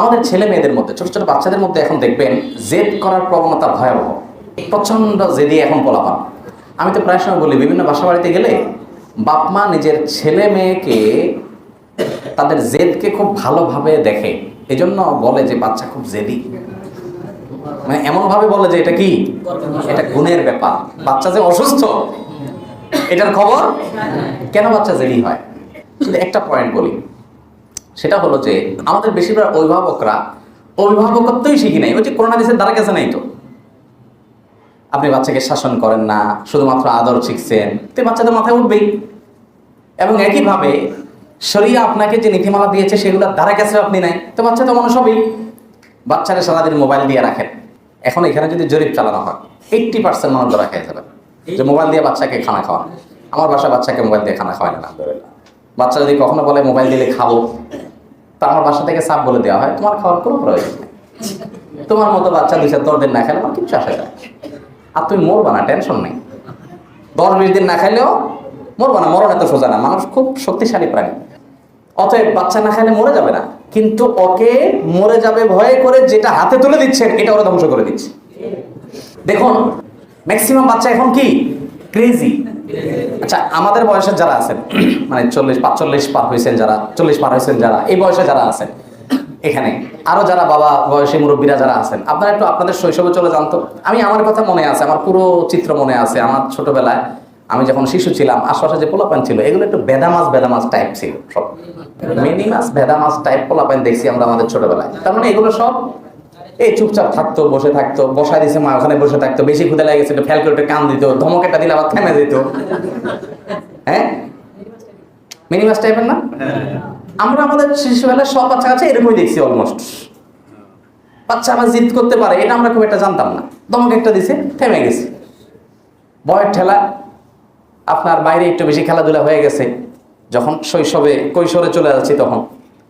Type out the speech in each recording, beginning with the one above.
আমাদের ছেলে মেয়েদের মধ্যে, ছোট ছোট বাচ্চাদের মধ্যে এখন দেখবেন জেদ করার প্রবণতা ভয়াবহ। প্রচণ্ড জেদি এখন পোলাপান। আমি তো প্রায় সময় বলি, বিভিন্ন বাসা বাড়িতে গেলে বাপ মা নিজের ছেলে মেয়েকে তাদের জেদকে খুব ভালোভাবে দেখে। এজন্য বলে যে বাচ্চা খুব জেদি। মানে এমন ভাবে বলে যে এটা কি? এটা গুণের ব্যাপার। বাচ্চা যে অসুস্থ, এটার খবর? কেন বাচ্চা জেদি হয়? একটা পয়েন্ট বলি। সেটা হলো যে আমাদের বেশিরভাগ অভিভাবকরা অভিভাবকত্বই শিখি নাই। ওই যে করোনা দেশের দ্বারা গেছে নাই তো। আপনি বাচ্চাকে শাসন করেন না, শুধুমাত্র আদর শিখছেন, তো বাচ্চাদের মাথায় উঠবেই। এবং একইভাবে শরীর আপনাকে যে নীতিমালা দিয়েছে সেগুলো দ্বারা গেছে আপনি নাই, তো বাচ্চা তো মানুষ হবেই। বাচ্চারা সারাদিন মোবাইল দিয়ে রাখেন। এখন এখানে যদি জরিপ চালানো হয় এইট্টি পার্সেন্ট মানুষ ধরা খেয়ে যাবে যে মোবাইল দিয়ে বাচ্চাকে খানা খাওয়ান। আমার বাসা বাচ্চাকে মোবাইল দিয়ে খানা খাওয়ায় না। বাচ্চা যদি কখনো বলে মোবাইল দিলে খাব তা আমার বাসা থেকে সাপ বলে দেওয়া হয়, তোমার খাওয়ার কোনো প্রয়োজন নেই। তোমার মতো বাচ্চা দুই চার দশ দিন না খেলে আমার কিচ্ছু আসে যায় আর তুমি মরবা না, টেনশন নেই। দশ বিশ দিন না খাইলেও মরবা না, মরণ এত সোজা না, মানুষ খুব শক্তিশালী প্রাণী। অতএব বাচ্চা না খাইলে মরে যাবে না, কিন্তু ওকে মরে যাবে ভয়ে করে যেটা হাতে তুলে দিচ্ছেন, এটা ওরা ধ্বংস করে দিচ্ছে। দেখুন ম্যাক্সিমাম বাচ্চা এখন কি? ক্রেজি আচ্ছা আমাদের বয়সের যারা আছেন মানে চল্লিশ, পাঁচচল্লিশ পার হয়েছেন যারা, চল্লিশ পার হয়েছেন যারা, এই বয়সে যারা আছেন, এখানে, আরও যারা বাবা বয়সী মুরব্বীরা যারা আছেন, আপনারা একটু আপনাদের শৈশবে চলে জানতো আমি আমার কথা মনে আছে, আমার পুরো চিত্র মনে আছে, আমার ছোটবেলায় আমি যখন শিশু ছিলাম, আশপাশে যে পোলাপান ছিল, এগুলো একটু বেদামাস বেদামাস টাইপ ছিল সব। মিনি মাছ ভেদা মাছ টাইপ পোলাপান দেখছি আমরা আমাদের ছোটবেলায়। তার মানে এগুলো সব এই চুপচাপ থাকতো, বসে থাকতো, বসায় দিছে মা ওখানে বসে থাকতো, বেশি ক্ষুদে লেগেছে একটু ফেল করে কান দিত, ধমক একটা দিলে আবার থেমে দিত হ্যাঁ? মিনি মাছ টাইপের না? আমরা আমাদের শিশুবেলায় সব বাচ্চা কাছে এরকমই দেখছি অলমোস্ট বাচ্চা আবার জিদ করতে পারে, এটা আমরা খুব একটা জানতাম না। ধমক একটা দিছে, থেমে গেছে। বয়ের ঠেলা আপনার বাইরে একটু বেশি খেলাধুলা হয়ে গেছে, যখন শৈশবে কৈশোরে চলে যাচ্ছি তখন।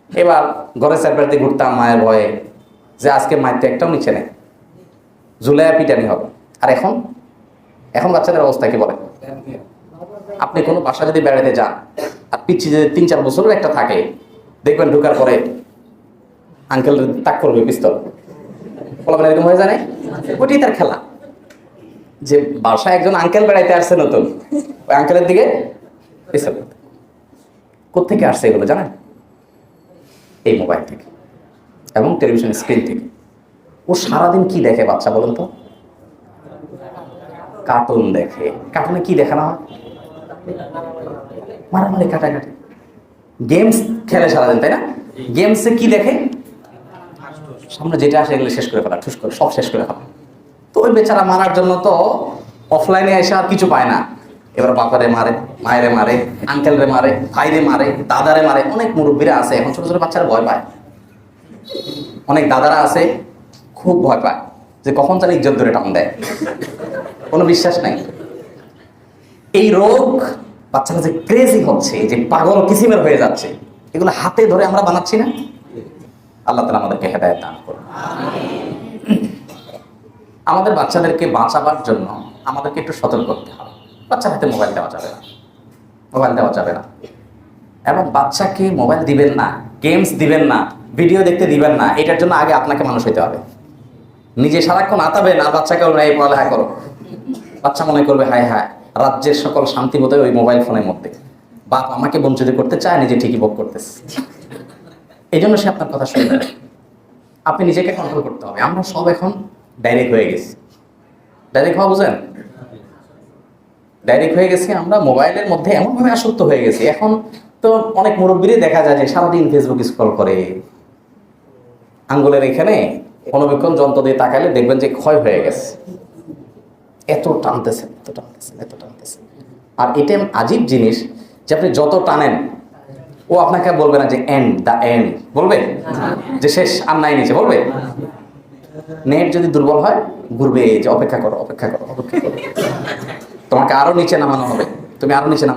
এবার ঘরে চারপাড়িতে ঘুরতাম মায়ের ভয়ে। যে আজকে মায়ের একটাও নিচে নেই। জুলাইয়া পিটানি হবে। আর এখন? এখন বাচ্চাদের অবস্থা কি বলে আপনি কোনো বাসা যদি বেড়াতে যান, আর পিচ্ছি যদি তিন চার বছরের একটা থাকে, দেখবেন ঢুকার পরে আঙ্কেল তাক করবে পিস্তল। বলবেন এরকম হয়ে নাই? ওইটাই তার খেলা। যে বাসায় একজন আঙ্কেল বেড়াইতে আসছে নতুন, ওই আঙ্কেলের দিকে পিস্তল। কোথেকে আসছে এগুলো জানেন? এই মোবাইল থেকে। এবং টেলিভিশন স্ক্রিন থেকে। ও সারাদিন কি দেখে বাচ্চা, বলুন তো? কার্টুন দেখে। কার্টুনে কি দেখানো হয় মারামারি, কাটাকাটি। গেমস খেলে সারাদিন, তাই না? গেমসে কি দেখে? সামনে যেটা আসে এগুলো শেষ করে ফেলা, ঠুস করে, সব শেষ করে ফেলা। তো ওই বেচারা মারার জন্য তো অফলাইনে এসে আর কিছু পায় না। এবার বাপারে মারে, মায়েরে মারে আঙ্কেলরে মারে, ভাইরে মারে, দাদারে মারে, অনেক মুরব্বীরা আছে। এখন ছোট ছোট বাচ্চারা ভয় পায়। অনেক দাদারা আছে, খুব ভয় পায় যে কখন তারা ইজ্জত ধরে টান দেয়। কোনো বিশ্বাস নাই। এই রোগ বাচ্চারা যে ক্রেজি হচ্ছে, যে পাগল কিসিমের হয়ে যাচ্ছে, এগুলো হাতে ধরে আমরা বানাচ্ছি না? আল্লাহ তালা আমাদেরকে হেদায়ত দান করুন। আমাদের বাচ্চাদেরকে বাঁচাবার জন্য আমাদেরকে একটু সতর্ক করতে হবে। বাচ্চার হাতে মোবাইল দেওয়া যাবে না। মোবাইল দেওয়া যাবে না। এবং বাচ্চাকে মোবাইল দিবেন না গেমস দিবেন না। ভিডিও দেখতে দিবেন না, এটার জন্য আগে আপনাকে মানুষ হইতে হবে। নিজে সারাক্ষণ আতাবেন আর বাচ্চাকে বলবেন এই পড়ালেখা করো। বাচ্চা মনে করবে, হায় হায়, রাজ্যের সকল শান্তি বোধ ওই মোবাইল ফোনের মধ্যে। বাপ আমাকে বঞ্চিত করতে চায়, নিজে ঠিকই ভোগ করতেছে। এই জন্য সে আপনার কথা শুনবে। আপনি নিজেকে কন্ট্রোল করতে হবে। আমরা সব এখন ডাইরেক্ট হয়ে গেছি। ডাইরেক্ট হওয়া বুঝেন? ডাইরেক্ট হয়ে গেছি আমরা মোবাইলের মধ্যে এমনভাবে আসক্ত হয়ে গেছি। এখন তো অনেক মুরব্বীরই দেখা যায় যে সারাদিন ফেসবুক স্ক্রল করে আঙ্গুলের এখানে অনুবীক্ষণ যন্ত্র দিয়ে তাকাইলে দেখবেন যে ক্ষয় হয়ে গেছে। এত টানতেছেন এত টানতেছেন এত টানতেছেন। আর এটা আজীব জিনিস যে আপনি যত টানেন, ও আপনাকে বলবে না যে এন্ড দ্য এন্ড বলবে? যে শেষ, আর নাই নিচে। বলবে? নেট যদি দুর্বল হয়, ঘুরবে যে, অপেক্ষা করো অপেক্ষা করো অপেক্ষা করো। তোমাকে আরও নিচে নামানো হবে। তুমি আরও নিচে নাম।